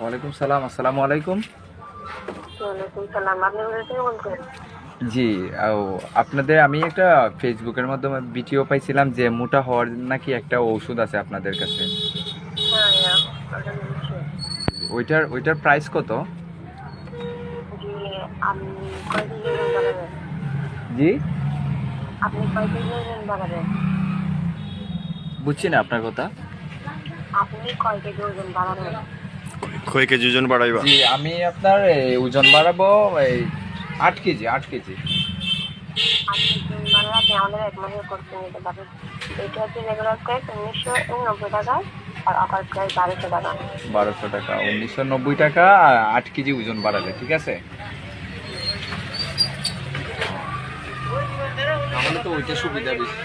ওয়ালাইকুম সালাম আসসালামু আলাইকুম। জি ও, আপনাদের আমি একটা ফেসবুকের মাধ্যমে ভিডিও পাইছিলাম যে মোটা হওয়ার নাকি একটা ঔষধ আছে আপনাদের কাছে। হ্যাঁ হ্যাঁ ওইটার ওইটার প্রাইস কত? জি বুঝছি না আপনার কথা। আপনি কয় কেজি ওজন বাড়াবেন? কয় কেজি ওজন বাড়াইবা? জি আমি আপনার এই, ওজন বাড়াবো এই আট কেজি আট কেজি। মানে আমাদের এক মাসের নিতে পারেন এটা হচ্ছে রেগুলার প্রাইস উনিশশো নব্বই টাকা আর অফার প্রাইস বারোশো টাকা। বারোশো টাকা উনিশশো নব্বই টাকা আর আট কেজি ওজন বাড়ালে ঠিক আছে? তাহলে তো ওইটা সুবিধা বেশি।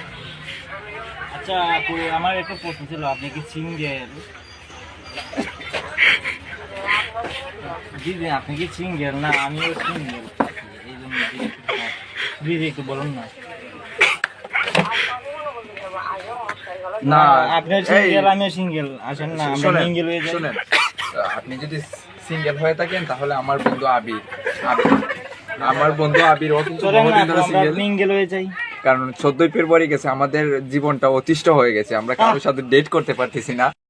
আচ্ছা আপু আমার একটা প্রশ্ন ছিল আপনি কি সিঙ্গেল? জি আপনি কি সিঙ্গেল? না আমিও সিঙ্গেল। এই জন্য দিদি একটু বলুন না। না আপনিও সিঙ্গেল আমিও সিঙ্গেল। আসেন না আমরা শোনেন, সিঙ্গেল হয়ে যাই। আপনি যদি সিঙ্গেল হয়ে থাকেন তাহলে আমার বন্ধু আবির। আবির আমার বন্ধু আবির ও কিন্তু সিঙ্গেল হয়ে যাই। কারণ চোদ্দই ফেব্রুয়ারি গেছে, আমাদের জীবনটা অতিষ্ঠ হয়ে গেছে। আমরা কারোর সাথে ডেট করতে পারতেছি না।